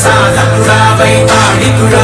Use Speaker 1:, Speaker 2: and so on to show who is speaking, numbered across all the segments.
Speaker 1: பிரசாதம் சாவை பாடி குழா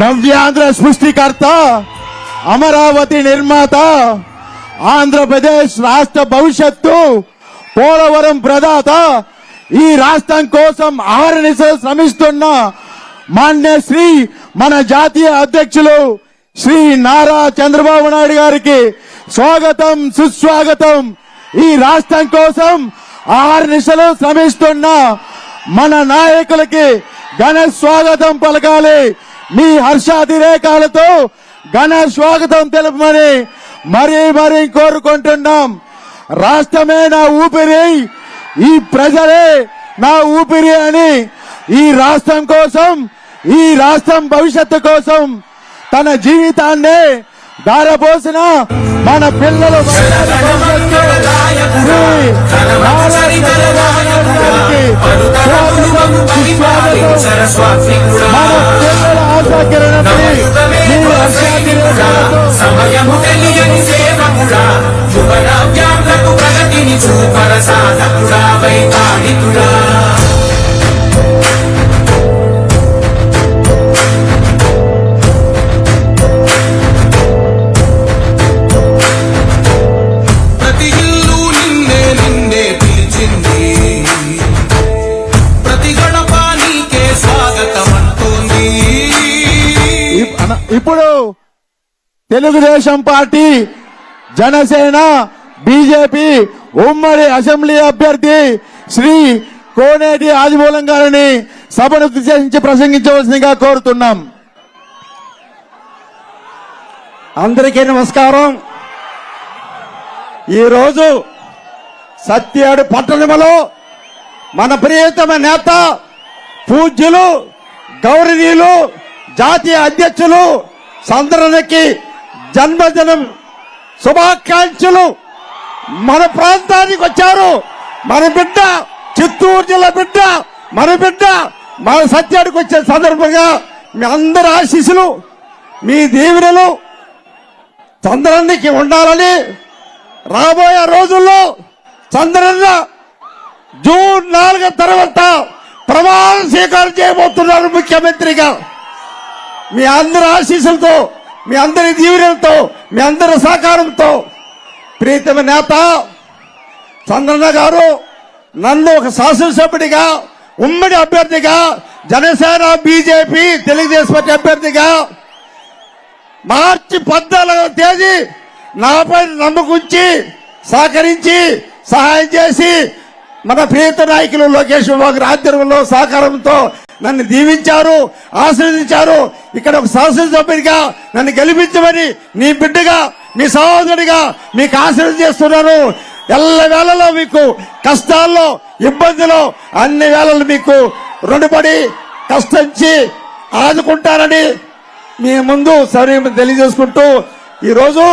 Speaker 1: నవ్యాంధ్ర
Speaker 2: సృష్టికర్త అమరావతి నిర్మాత ఆంధ్రప్రదేశ్ రాష్ట్ర భవిష్యత్తు పోలవరం ప్రదాత ఈ రాష్ట్రం కోసం ఆహరణిసలు శ్రమిస్తున్న మాన్య శ్రీ మన జాతీయ అధ్యక్షులు శ్రీ నారా చంద్రబాబు నాయుడు గారికి స్వాగతం సుస్వాగతం. ఈ రాష్ట్రం కోసం ఆరు నిశలు శ్రమిస్తున్న మన నాయకులకి ఘన స్వాగతం పలకాలి. మీ హర్షాతిరేకాలతో ఘన స్వాగతం తెలుపమని మరీ మరీ కోరుకుంటున్నాం. రాష్ట్రమే నా ఊపిరి ఈ ప్రజలే నా ఊపిరి అని ఈ రాష్ట్రం కోసం ఈ రాష్ట్రం భవిష్యత్తు కోసం తన జీవితాన్నే దారపోసిన మన పిల్లలు
Speaker 1: సమయము తెలియని సేవకుడా. యువన వ్యాప్లకు ప్రగతిని చూపర సాధకుడా వైతాళికుడా.
Speaker 2: తెలుగుదేశం పార్టీ జనసేన బీజేపీ ఉమ్మడి అసెంబ్లీ అభ్యర్థి శ్రీ కోనేటి ఆదిమూలం గారిని సభను ఉద్దేశించి ప్రసంగించవలసిందిగా కోరుతున్నాం.
Speaker 3: అందరికీ నమస్కారం. ఈరోజు సత్యాడు పట్టణంలో మన ప్రియతమ నేత పూజ్యులు గౌరవీయులు జాతీయ అధ్యక్షులు సందరణకి జన్మదినం శుభాకాంక్షలు. మన ప్రాంతానికి వచ్చారు. మన బిడ్డ చిత్తూరు జిల్లా బిడ్డ మన బిడ్డ మన సత్యానికి వచ్చే సందర్భంగా మీ అందరి ఆశీస్సులు మీ దీవెనలు చంద్రన్నకి ఉండాలని రాబోయే రోజుల్లో చంద్రన్న జూన్ నాలుగు తర్వాత ప్రమాణ స్వీకారం చేయబోతున్నారు ముఖ్యమంత్రిగా. మీ అందరి ఆశీస్సులతో మీ అందరి దీవెనలతో మీ అందరి సహకారంతో ప్రీతమ నేత చంద్రన్న గారు నన్ను ఒక శాసనసభ్యుడిగా ఉమ్మడి అభ్యర్థిగా జనసేన బీజేపీ తెలుగుదేశం పార్టీ అభ్యర్థిగా మార్చి పద్నాలుగవ తేదీ నాపై నమ్మకుంచి సహకరించి సహాయం చేసి మన ప్రియత నాయకులు లోకేష్ బాబు ఆధ్వర్యంలో సహకారంతో నన్ను దీవించారు ఆశీర్వదించారు. ఇక్కడ ఒక శాసనసభ్యుడిగా నన్ను గెలిపించమని నీ బిడ్డగా మీ సహోదరుడిగా మీకు ఆశీర్వదం చేస్తున్నాను. ఎల్ల వేళలో మీకు కష్టాల్లో ఇబ్బందులు అన్ని వేళలు మీకు రుణపడి కష్టించి ఆదుకుంటారని మీ ముందు సరే తెలియజేసుకుంటూ ఈరోజు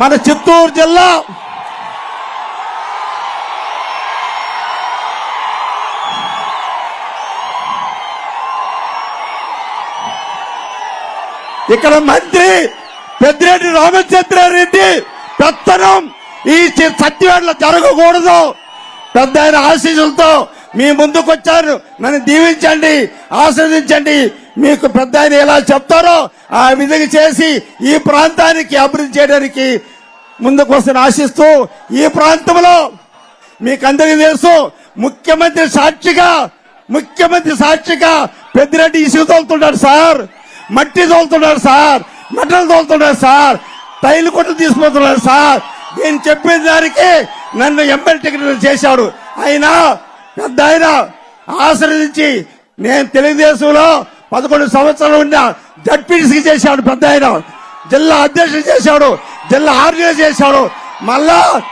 Speaker 3: మన చిత్తూరు జిల్లా ఇక్కడ మంత్రి పెద్దిరెడ్డి రామచంద్రారెడ్డి పెత్తనం ఈ చి- సత్యవేడలో జరగకూడదు. పెద్ద ఆయన ఆశీస్సులతో మీ ముందుకు వచ్చారు నన్ను దీవించండి ఆస్వాదించండి మీకు పెద్ద ఆయన ఎలా చెప్తారో ఆ విధంగా చేసి ఈ ప్రాంతానికి అభివృద్ధి చేయడానికి ముందుకు వస్తున్న ఆశిస్తూ ఈ ప్రాంతంలో మీకు అందరికీ తెలుసు ముఖ్యమంత్రి సాక్షిగా ముఖ్యమంత్రి సాక్షిగా పెద్దిరెడ్డి ఇసుక సార్. మట్టి తోలుతున్నారు సార్. మెటల్ తోలుతున్నారు సార్. తైలు కొట్టు తీసుకుపోతున్నారు సార్. నేను చెప్పిన దానికి నన్ను ఎమ్మెల్యే టికెట్ చేశాడు. అయినా పెద్ద ఆయన ఆశ్రయించి నేను తెలుగుదేశంలో పదకొండు సంవత్సరాలు ఉన్న జడ్పీసీ చేశాడు పెద్ద ఆయన. జిల్లా అధ్యక్షుడు చేశాడు. జిల్లా ఆర్గనైజ్ చేశాడు. మళ్ళా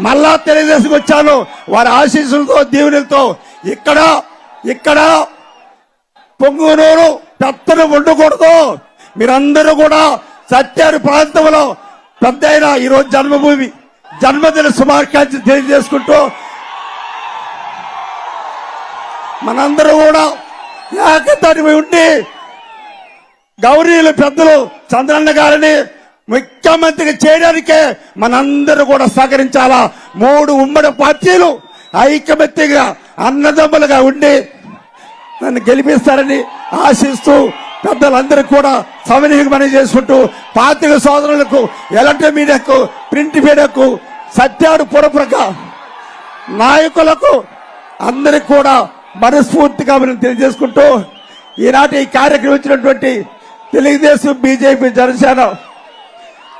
Speaker 3: మళ్ళా తెలుగుదేశం వచ్చాను. వారి ఆశీస్సులతో దీవెనలతో ఇక్కడ ఇక్కడ పొంగునూరు పెత్తనం ఉండకూడదు మీరందరూ కూడా సత్యారు ప్రాంతంలో పెద్ద అయిన ఈరోజు జన్మభూమి జన్మదిన శుభాకాంక్ష తెలియజేసుకుంటూ మనందరూ కూడా ఏకతాటి ఉండి గౌరీలు పెద్దలు చంద్రన్న గారిని ముఖ్యమంత్రిగా చేయడానికే మనందరూ కూడా సహకరించాలా. మూడు ఉమ్మడి పార్టీలు ఐకమత్యంగా అన్నదమ్ములుగా ఉండి నన్ను గెలిపిస్తారని ఆశిస్తూ పెద్దలందరికీ కూడా సమన్వయం చేసుకుంటూ పాతిక సోదరులకు ఎలక్ట్రిక్ మీడియాకు ప్రింట్ మీడియాకు సత్యాడు పురప్రక నాయకులకు అందరికి కూడా మనస్ఫూర్తిగా మనం తెలియజేసుకుంటూ ఈనాటి ఈ కార్యక్రమం ఇచ్చినటువంటి తెలుగుదేశం బీజేపీ జనసేన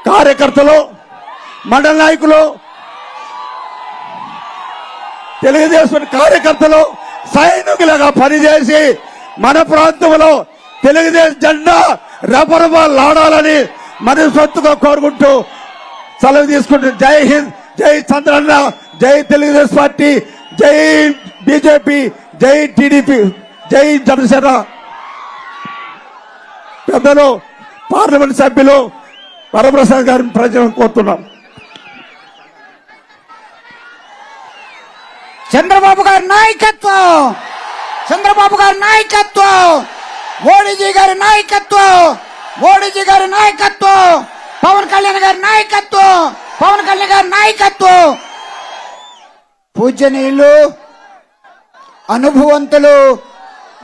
Speaker 3: కార్యకర్తలు మండల నాయకులు తెలుగుదేశం కార్యకర్తలు సైనికులుగా పనిచేసి మన ప్రాంతంలో తెలుగుదేశం జెండా రెపరెపలాడాలని మనస్ఫూర్తిగా కోరుకుంటూ సెలవు తీసుకుంటూ జై హింద్ జై చంద్రన్న జై తెలుగుదేశం పార్టీ జై బీజేపీ జై టీడీపీ జై జనసేన. పెద్దలు పార్లమెంట్ సభ్యులు వరప్రసాద్ గారిని ప్రజలను కోరుతున్నాం.
Speaker 4: చంద్రబాబు గారి నాయకత్వం! చంద్రబాబు గారి నాయకత్వం! మోడీజీ గారి నాయకత్వం! మోడీజీ గారి నాయకత్వం! పవన్ కళ్యాణ్ గారి నాయకత్వం! పవన్ కళ్యాణ్ గారి నాయకత్వం! పూజనీయులు అనుభవంతులు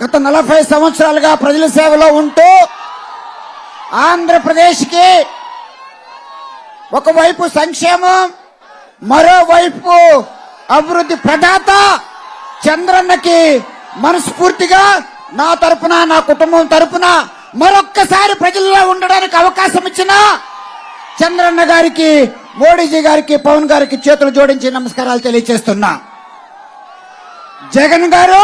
Speaker 4: గత నలభై సంవత్సరాలుగా ప్రజల సేవలో ఉంటూ ఆంధ్రప్రదేశ్కి ఒకవైపు సంక్షేమం మరోవైపు అభివృద్ధి ప్రదాత చంద్రన్నకి మనస్ఫూర్తిగా నా తరపున నా కుటుంబం తరపున మరొక్కసారి ప్రజల్లో ఉండడానికి అవకాశం ఇచ్చిన చంద్రన్న గారికి మోడీజీ గారికి పవన్ గారికి చేతులు జోడించి నమస్కారాలు తెలియజేస్తున్నా జగన్ గారు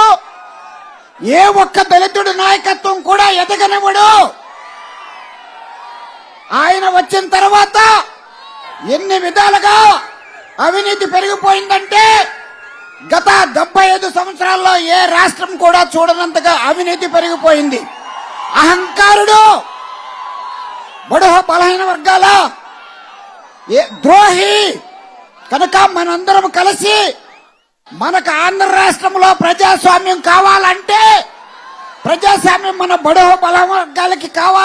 Speaker 4: ఏ ఒక్క దళితుడు నాయకత్వం కూడా ఎదగనివ్వడు. ఆయన వచ్చిన తర్వాత ఎన్ని విధాలుగా అవినీతి పెరిగిపోయిందంటే గత డెబ్బై ఐదు సంవత్సరాల్లో ఏ రాష్ట్రం కూడా చూడనంతగా అవినీతి పెరిగిపోయింది. అహంకారుడు బడుహ బలహీన వర్గాల ద్రోహి కనుక మనందరం కలిసి మనకు ఆంధ్ర రాష్ట్రంలో ప్రజాస్వామ్యం కావాలంటే ప్రజాస్వామ్యం మన బడుహ బల వర్గాలకి కావాలంటే